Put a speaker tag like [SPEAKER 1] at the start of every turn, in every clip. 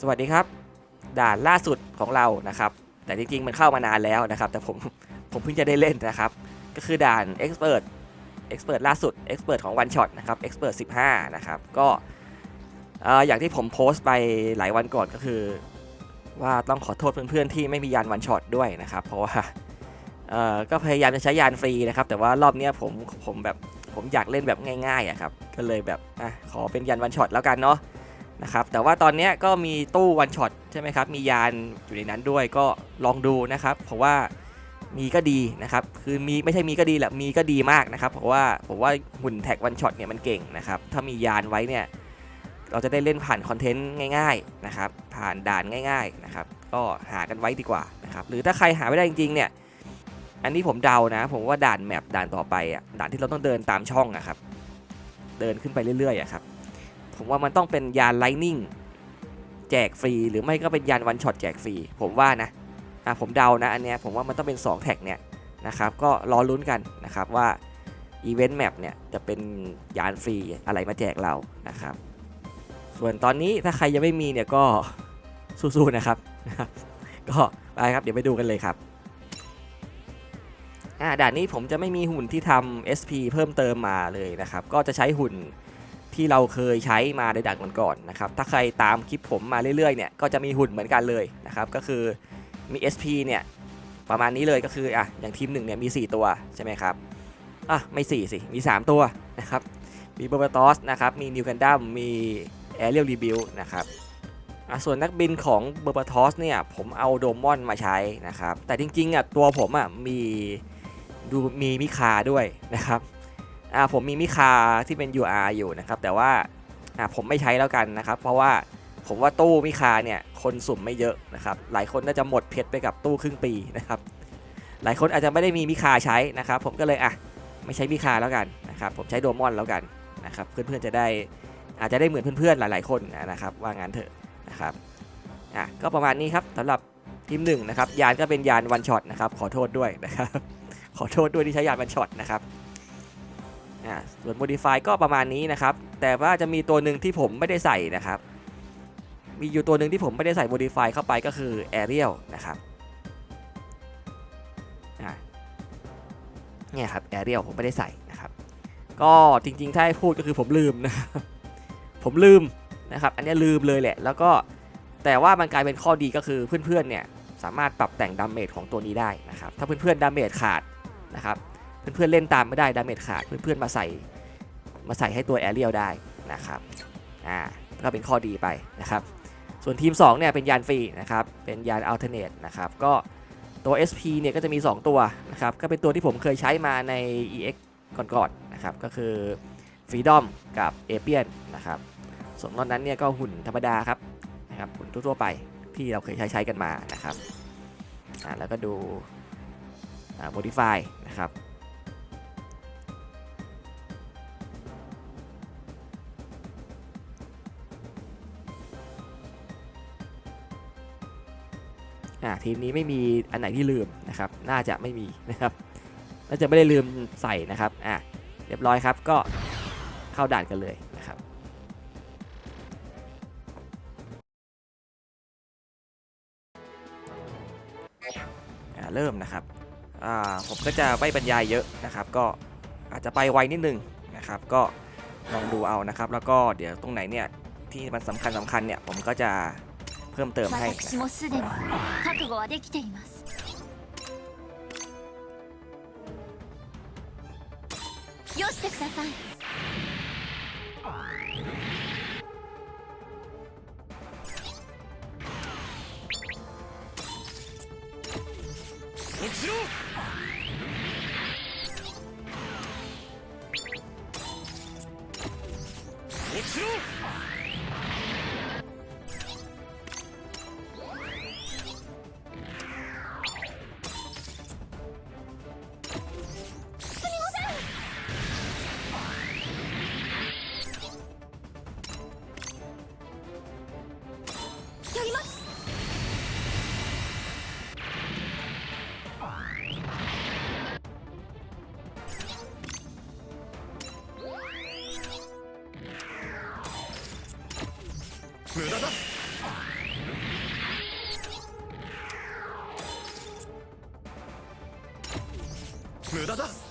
[SPEAKER 1] สวัสดีครับ ด่านล่าสุดของเรานะครับ แต่จริงๆมันเข้ามานานแล้วนะครับ แต่ผมผมเพิ่งจะได้เล่นนะครับ ก็คือด่าน Expert Expert ล่าสุด Expert ของ One Shot นะครับ Expert 15 นะครับก็เอ่อย่างที่ผมโพสต์ไปหลายวันก่อนก็คือ ว่าต้องขอโทษเพื่อนๆที่ไม่มียาน One Shot ด้วยนะครับ เพราะว่าก็พยายามจะใช้ยานฟรีนะครับ แต่ว่ารอบนี้ผมผมแบบผมอยากเล่นแบบง่ายๆอะครับก็เลยแบบอขอเป็นยาน One Shot แล้วกันเนาะ นะครับแต่ว่าตอนนี้ก็มีตู้วันช็อตใช่ไหมครับมียานอยู่ในนั้นด้วยก็ลองดูนะครับเพราะว่ามีก็ดีนะครับคือมีไม่ใช่มีก็ดีแหละมีก็ดีมากนะครับเพราะว่าผมว่าหุ่นแท็กวันช็อตเนี่ยมันเก่งนะครับถ้ามียานไว้เนี่ยเราจะได้เล่นผ่านคอนเทนต์ง่ายๆนะครับผ่านด่านง่ายๆนะครับก็หากันไว้ดีกว่านะครับหรือถ้าใครหาไม่ได้จริงๆเนี่ยอันนี้ผมเดานะ ผมว่าด่านแมปด่านต่อไปอะด่านที่เราต้องเดินตามช่องอะครับเดินขึ้นไปเรื่อยๆอะครับ ผมว่ามันต้องเป็นยานไลนิ่งแจกฟรี หรือไม่ก็เป็นยานวันช็อตแจกฟรี ผมว่านะอะผมเดานะอันเนี้ยผมว่ามันต้องเป็น 2 แท็กเนี่ยนะครับก็รอลุ้นกันนะครับว่าอีเวนต์แมปเนี่ยจะเป็นยานฟรีอะไรมาแจกเรานะครับ ส่วนตอนนี้ถ้าใครยังไม่มีเนี่ยก็สู้ๆนะครับก็ไปครับเดี๋ยวไปดูกันเลยครับอ่าด่านนี้ผมจะไม่มีหุ่นที่ทำ SP เพิ่มเติมมาเลยนะครับ ก็จะใช้หุ่น ที่เราเคยใช้มาในด่านก่อนๆนะครับ ถ้าใครตามคลิปผมมาเรื่อยๆเนี่ยก็จะมีหุ่นเหมือนกันเลยนะครับ ก็คือมี SP เนี่ยประมาณนี้เลยก็คืออะอย่างทีมหนึ่งเนี่ยมี 4 ตัวใช่ไหมครับอะไม่ 4 สิมี 3 ตัวนะครับมีเบอร์ตอสนะครับมีนิวกันดัมมีแอเรียลรีบิวนะครับอะส่วนนักบินของเบอร์ตอสเนี่ยผมเอาโดมอนมาใช้นะครับแต่จริงๆอะตัวผมอะมีดูมีมิคาด้วยนะครับ อ่าผมมีมิคาที่เป็น UR อยู่นะครับแต่ว่าอ่าผมไม่ใช้แล้วกันนะครับ เพราะว่าผมว่าตู้มิคาเนี่ยคนสุ่มไม่เยอะนะครับหลายคนน่าจะหมดเพชรไปกับตู้ครึ่งปีนะครับหลายคนอาจจะไม่ได้มีมิคาใช้นะครับ ผมก็เลยอะไม่ใช้มิคาแล้วกันนะครับผมใช้โดมอนแล้วกันนะครับเพื่อนๆจะได้อาจจะได้เหมือนเพื่อนๆหลาย ๆคนนะครับว่างั้นเถอะนะครับอะก็ประมาณนี้ครับสำหรับทีมหนึ่งนะครับยานก็เป็นยานวันช็อตนะครับขอโทษด้วยนะครับขอโทษด้วยที่ใช้ยานวันช็อตนะครับ อ่าส่วน modify ก็ประมาณนี้นะครับ แต่ว่าจะมีตัวหนึ่งที่ผมไม่ได้ใส่นะครับ มีอยู่ตัวหนึ่งที่ผมไม่ได้ใส่ modify เข้าไปก็คือ Ariel นะครับเนี่ยครับ Ariel ผมไม่ได้ใส่นะครับ ก็จริง ๆ ถ้าให้พูดก็คือผมลืมนะ ผมลืมนะครับ อันนี้ลืมเลยแหละ แล้วก็แต่ว่ามันกลายเป็นข้อดีก็คือเพื่อนๆเนี่ยสามารถปรับแต่งดาเมจของตัวนี้ได้นะครับ ถ้าเพื่อนๆดาเมจขาดนะครับ เพื่อนๆเล่นตามไม่ได้ดาเมจขาดเพื่อนๆมาใส่มาใส่ให้ตัวแอเรียลได้นะครับอ่าก็เป็นข้อดีไปนะครับ ส่วนทีม 2 เนี่ยเป็นยานฟรีนะครับ เป็นยานอัลเทอร์เนทนะครับ ก็ตัว SP เนี่ยก็จะมี 2 ตัวนะครับ ก็เป็นตัวที่ผมเคยใช้มาใน EX ก่อนๆนะครับ ก็คือ Freedom กับ a p i a n นะครับส่วนนอกนั้นเนี่ยก็หุ่นธรรมดาครับนะครับหุ่นทั่วๆไปที่เราเคยใช้ใช้กันมานะครับอ่าแล้วก็ดูอ่า modify นะครับ ทีมนี้ไม่มีอันไหนที่ลืมนะครับ น่าจะไม่มีนะครับ น่าจะไม่ได้ลืมใส่นะครับ อ่าเรียบร้อยครับ ก็เข้าด่านกันเลยนะครับอ่าเริ่มนะครับอ่าผมก็จะไม่บรรยายเยอะนะครับ ก็อาจจะไปไวนิดนึงนะครับ ก็ลองดูเอานะครับ แล้วก็เดี๋ยวตรงไหนเนี่ยที่มันสำคัญสำคัญเนี่ยผมก็จะ เพิ่มเติมให้นะค
[SPEAKER 2] 私
[SPEAKER 1] รับ
[SPEAKER 2] もすでに覚悟はできていますよしてください
[SPEAKER 3] 無駄だ。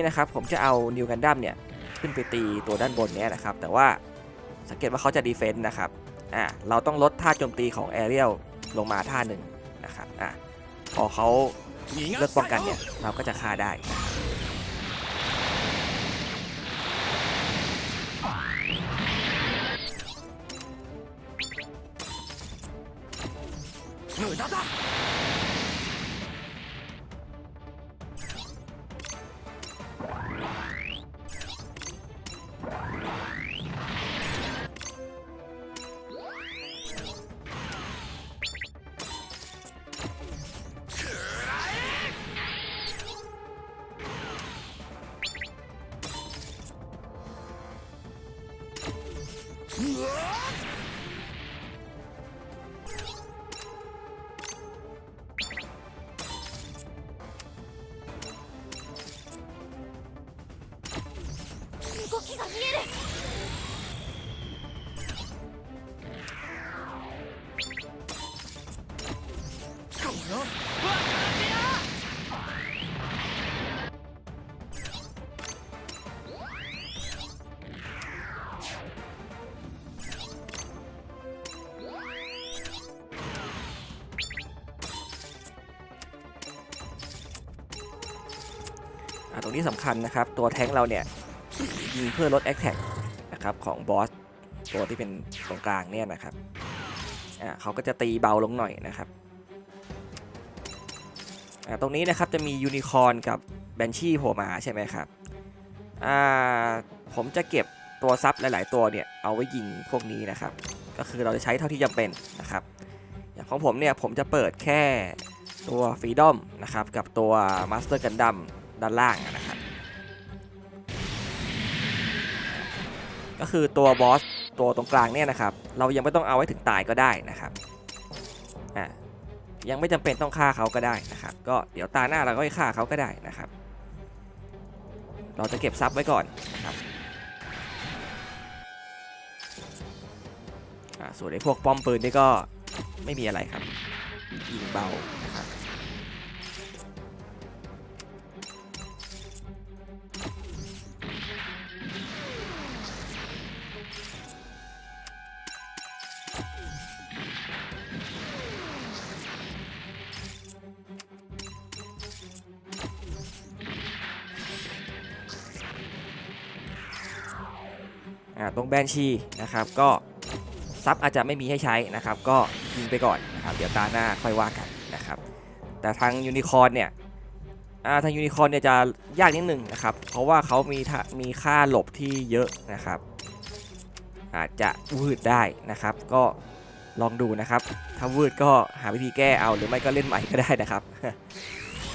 [SPEAKER 1] นี้นะครับผมจะเอานิวกันดั้มเนี่ยขึ้นไปตีตัวด้านบนเนี้ยนะครับ แต่ว่าสังเกตว่าเขาจะดีเฟนต์นะครับอ่าเราต้องลดท่าโจมตีของแอเรียลลงมาท่าหนึ่งนะครับอ่าพอเขาเลิกป้องกันเนี่ยเราก็จะฆ่าได้ อ่าตรงนี้สำคัญนะครับ ตัวแท้งเราเนี่ยยิงเพื่อลดแอคแท็กนะครับของบอสตัวที่เป็นตรงกลางเนี่ยนะครับอ่าเขาก็จะตีเบาลงหน่อยนะครับอ่าตรงนี้นะครับจะมียูนิคอร์นกับแบนชี่โผล่มาใช่ไหมครับอ่าผมจะเก็บตัวซับหลาย ๆ ตัวเนี่ยเอาไว้ยิงพวกนี้นะครับ ก็คือเราจะใช้เท่าที่จำเป็นนะครับ อย่างของผมเนี่ยผมจะเปิดแค่ตัวฟรีดอมนะครับกับตัวมาสเตอร์กันดัม ด้านล่างนะครับ ก็คือตัวบอสตัวตรงกลางเนี่ยนะครับ เรายังไม่ต้องเอาไว้ถึงตายก็ได้นะครับอะยังไม่จำเป็นต้องฆ่าเขาก็ได้นะครับ ก็เดี๋ยวตาหน้าเราก็ไปฆ่าเขาก็ได้นะครับ เราจะเก็บซับไว้ก่อนนะครับอะส่วนไอ้พวกป้อมปืนนี่ก็ไม่มีอะไรครับยิงเบา ตรงแบนชีนะครับก็ซับอาจจะไม่มีให้ใช้นะครับ ก็ยิงไปก่อนนะครับเดี๋ยวตาหน้าค่อยว่ากันนะครับ แต่ทางยูนิคอร์นเนี่ยทางยูนิคอร์นเนี่ยจะยากนิดหนึ่งนะครับ เพราะว่าเขามีท่ามีค่าหลบที่เยอะนะครับ อาจจะวืดได้นะครับ ก็ลองดูนะครับ ถ้าวืดก็หาวิธีแก้เอาหรือไม่ก็เล่นใหม่ก็ได้นะครับ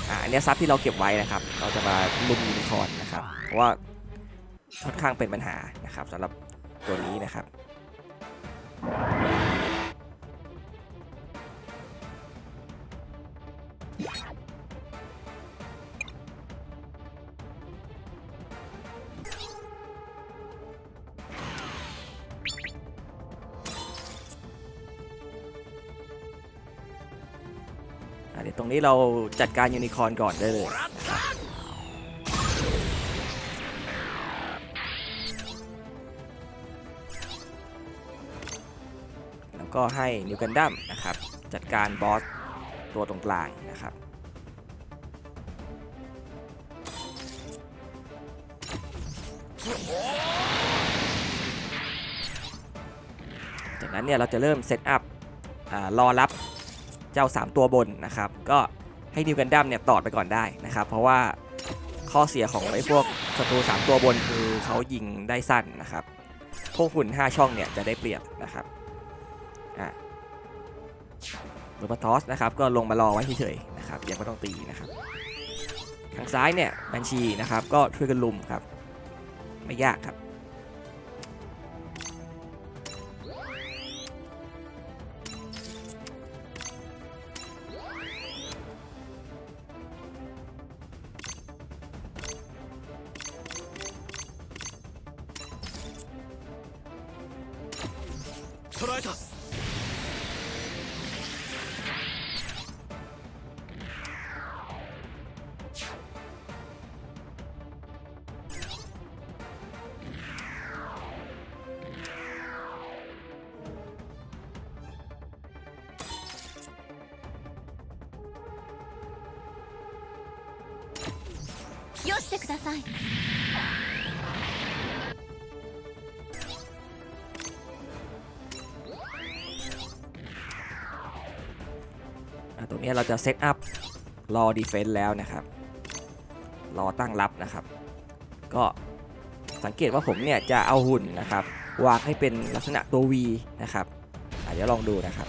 [SPEAKER 1] อ่าอันนี้ยซับที่เราเก็บไว้นะครับ เราจะมาลุมยูนิคอร์นนะครับ เพราะว่า ค่อนข้างเป็นปัญหานะครับสำหรับตัวนี้นะครับเดี๋ยวตรงนี้เราจัดการยูนิคอร์นก่อนได้เลย ก็ให้นิวกันดัมนะครับจัดการบอสตัวตรงกลางนะครับจากนั้นเนี่ยเราจะเริ่มเซตอัพรอรับเจ้า 3 ตัวบนนะครับ ก็ให้นิวกันดัมเนี่ยตอดไปก่อนได้นะครับ เพราะว่าข้อเสียของไอ้พวกศัตรู 3 ตัวบนคือเขายิงได้สั้นนะครับ พวกหุ่น 5 ช่องเนี่ยจะได้เปรียบนะครับ อะลูปาทอสนะครับก็ลงมารอไว้เฉยๆนะครับยังไม่ต้องตีนะครับทางซ้ายเนี่ยบัญชีนะครับก็ช่วยกันลุมครับ ไม่ยากครับ
[SPEAKER 2] てください
[SPEAKER 1] อ่ะตรงนี้เราจะเซตอัพรอดีเฟนต์แล้วนะครับ รอตั้งรับนะครับ ก็สังเกตว่าผมเนี่ยจะเอาหุ่นนะครับ วางให้เป็นลักษณะตัว V นะครับอาจจะเดี๋ยวลองดูนะครับ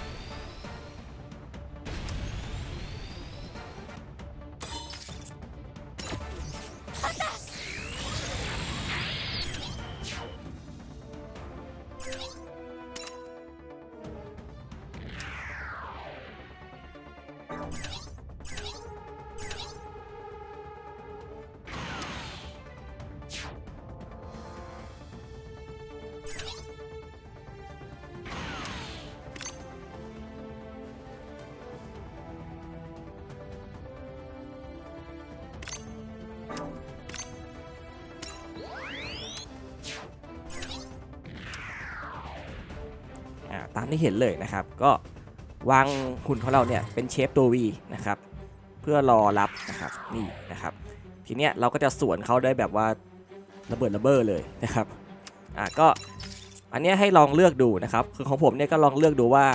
[SPEAKER 1] าตามที่เห็นเลยนะครับ ก็วางหุ่นของเราเนี่ยเป็นเชฟตัว V นะครับเพื่อรอรับนะครับนี่นะครับ ทีเนี้ยเราก็จะสวนเขาได้แบบว่าระเบิดระเบ้อเลยนะครับอ่าก็อันเนี้ยให้ลองเลือกดูนะครับ คือของผมเนี่ยก็ลองเลือกดูว่า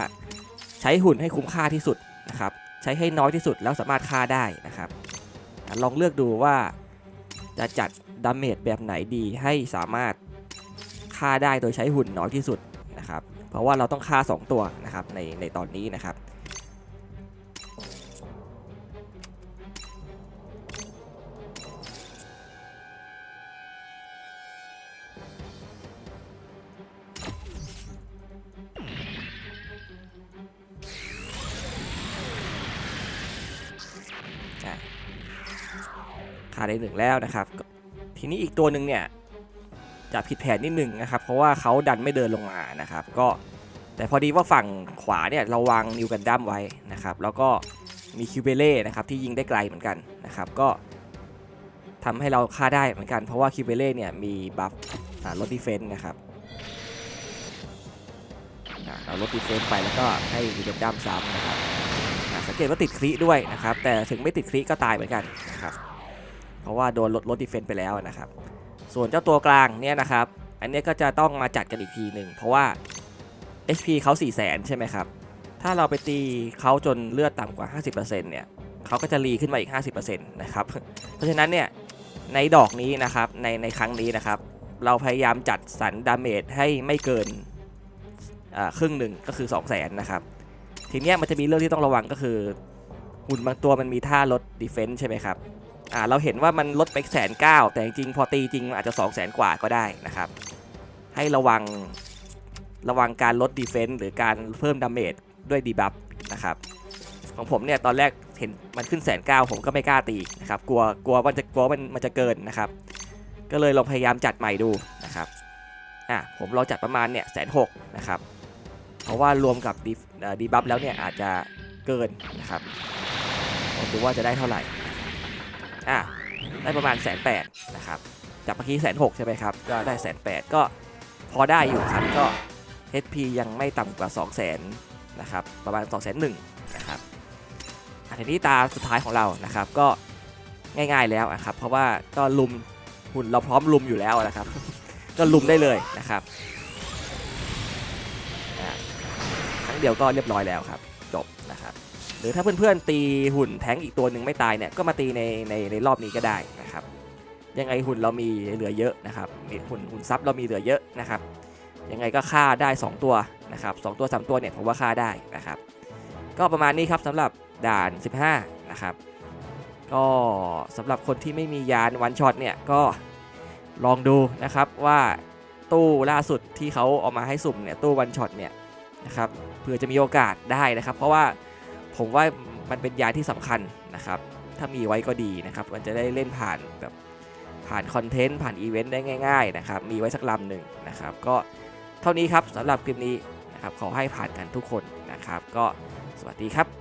[SPEAKER 1] ใช้หุ่นให้คุ้มค่าที่สุดนะครับใช้ให้น้อยที่สุดแล้วสามารถฆ่าได้นะครับลองเลือกดูว่าจะจัดดาเมจแบบไหนดีให้สามารถฆ่าได้โดยใช้หุ่นน้อยที่สุด เพราะว่าเราต้องฆ่า 2 ตัวนะครับในในตอนนี้นะครับอ่าได้หนึ่งแล้วนะครับ ทีนี้อีกตัวหนึ่งเนี่ย จะผิดแผนนิดนึงนะครับเพราะว่าเขาดันไม่เดินลงมานะครับก็แต่พอดีว่าฝั่งขวาเนี่ยเราวางนิวกันดั้มไว้นะครับแล้วก็มีคิวเบเล่นะครับที่ยิงได้ไกลเหมือนกันนะครับก็ทำให้เราฆ่าได้เหมือนกัน เพราะว่าคิวเบเล่เนี่ยมีบัฟลดดีเฟนต์นะครับเราลดดีเฟนต์ไปแล้วก็ให้นิวกันดั้มซ้ำนะครับสังเกตว่าติดคลิด้วยนะครับแต่ถึงไม่ติดคลิก็ตายเหมือนกันนะครับเพราะว่าโดนลดลดดีเฟนต์ไปแล้วนะครับ ส่วนเจ้าตัวกลางเนี่ยนะครับ อันนี้ก็จะต้องมาจัดกันอีกทีหนึ่งเพราะว่า HP เขา4 0 0 0 0 0ใช่ไหมครับ ถ้าเราไปตีเขาจนเลือดต่ำกว่า 50%เนี่ยเขาก็จะรีขึ้นมาอีก 50%นะครับ เพราะฉะนั้นเนี่ยในดอกนี้นะครับในในครั้งนี้นะครับ เราพยายามจัดสรรดาเมจให้ไม่เกินครึ่งหนึ่งก็คือ 2 0 0 0 0 0นะครับทีนี้มันจะมีเรื่องที่ต้องระวังก็คือหุ่นบางตัวมันมีท่าลดดีเฟน s ์ใช่ไหมครับ อ่าเราเห็นว่ามันลดไปแสนเก้าแต่จริงพอตีจริงอาจจะ2 0 0แสนกว่าก็ได้นะครับ ให้ระวังระวังการลดดีเฟน s ์หรือการเพิ่มดาเมจด้วยดีบัฟนะครับของผมเนี่ยตอนแรกเห็นมันขึ้นแสนเก้าผมก็ไม่กล้าตีนะครับกลัวกลัวมันจะกลัวมันมันจะเกินนะครับ ก็เลยลองพยายามจัดใหม่ดูนะครับอะผมลองจัดประมาณเนี่ยแสนหกนะครับเพราะว่ารวมกับดีดีบัฟแล้วเนี่ยอาจจะเกินนะครับดูว่าจะได้เท่าไหร่ อะได้ประมาณแสนแปดนะครับจากเมื่อกี้แสนหกใช่ไหมครับก็ได้แสนแปดก็พอได้อยู่ครับก็ HP ยังไม่ต่ำกว่า 2 0 0 0 0นนะครับประมาณ 2 0 0 0 0 0นะครับอะทีนี้ตาสุดท้ายของเรานะครับก็ง่ายๆแล้วอะครับ เพราะว่าก็ลุมหุ่นเราพร้อมลุมอยู่แล้วนะครับ ก็ลุมได้เลยนะครับอ่าครั้งเดียวก็เรียบร้อยแล้วครับ จบนะครับ หรือถ้าเพื่อนๆตีหุ่นแท้งอีกตัวหนึ่งไม่ตายเนี่ยก็มาตีในในในรอบนี้ก็ได้นะครับยังไงหุ่นเรามีเหลือเยอะนะครับหุ่นหุ่นซับเรามีเหลือเยอะนะครับยังไงก็ฆ่าได้ 2 ตัวนะครับสตัว 3 ตัวเนี่ยผมว่าฆ่าได้นะครับ ก็ประมาณนี้ครับสำหรับด่าน 15 นะครับ ก็สำหรับคนที่ไม่มียานวันช็อตเนี่ยก็ลองดูนะครับว่าตู้ล่าสุดที่เขาเอามาให้สุ่มเนี่ยตู้วันช็อตเนี่ยนะครับเผื่อจะมีโอกาสได้นะครับ เพราะว่า ผมว่ามันเป็นยาที่สำคัญนะครับ ถ้ามีไว้ก็ดีนะครับ มันจะได้เล่นผ่านแบบผ่านคอนเทนต์ผ่านอีเวนต์ได้ง่าย ๆ นะครับ มีไว้สักลำหนึ่งนะครับ ก็เท่านี้ครับสำหรับคลิปนี้นะครับขอให้ผ่านกันทุกคนนะครับ ก็สวัสดีครับ